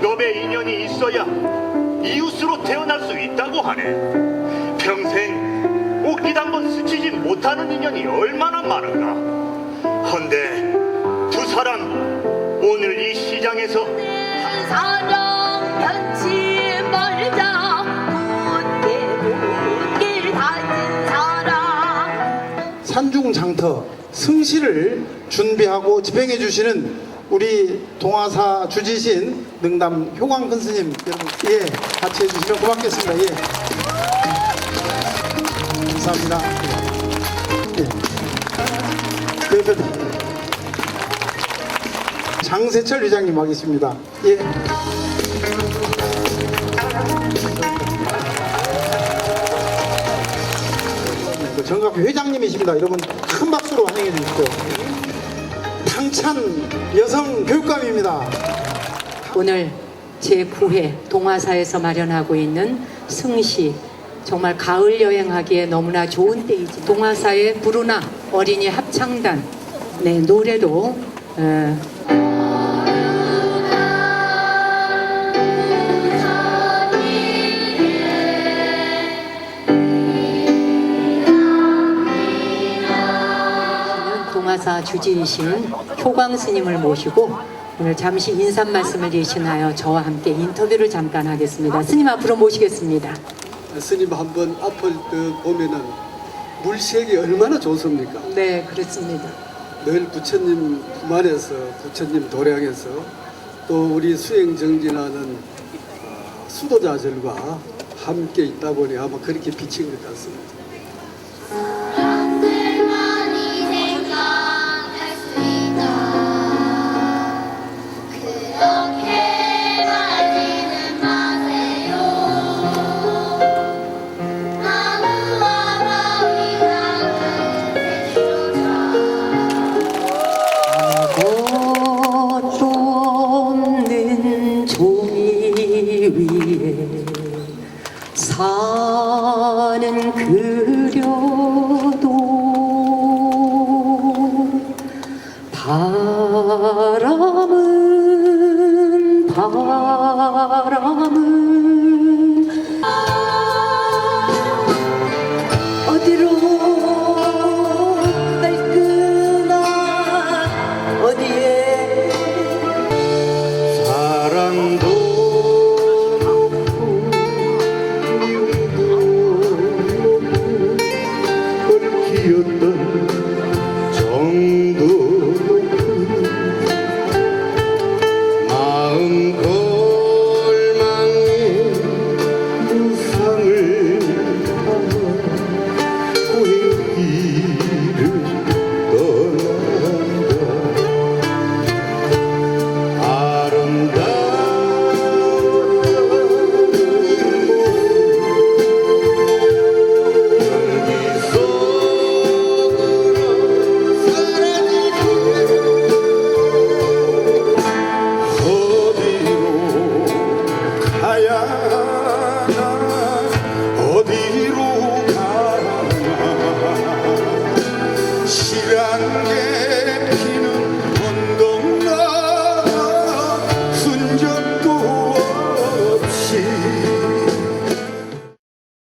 인연이 있어야 이웃으로 태어날 수 있다고 하네. 평생 옷깃 한번 스치지 못하는 인연이 얼마나 많은가. 헌데 두 사람 오늘 이 시장에서 사랑 편치 말자 굳게 굳게 다진 사랑 산중장터 승시를 준비하고 집행해 주시는 우리 동화사 주지신 능담 효광 큰스님 여러분 예 같이 해주시면 고맙겠습니다 예 감사합니다 예. 그 옆에 장세철 회장님 와 계십니다 예그 정갑 회장님이십니다. 여러분 큰 박수로 환영해 주십시오. 당찬 여성 교육감입니다. 오늘 제9회 동화사에서 마련하고 있는 승시 정말 가을 여행하기에 너무나 좋은 때이지. 동화사의 부르나 어린이 합창단. 네, 노래로 어, 동화사 주지이신 효광 스님을 모시고 오늘 잠시 인사 말씀을 대신하여 저와 함께 인터뷰를 잠깐 하겠습니다. 스님 앞으로 모시겠습니다. 스님 한번 앞을 그 보면은 물색이 얼마나 좋습니까? 네, 그렇습니다. 늘 부처님 품 안에서 부처님 도량에서 또 우리 수행 정진하는 어, 수도자들과 함께 있다 보니 아마 그렇게 비친 것 같습니다. 사는 그려도 바람은 바람은 어디로 깔끔한 어디에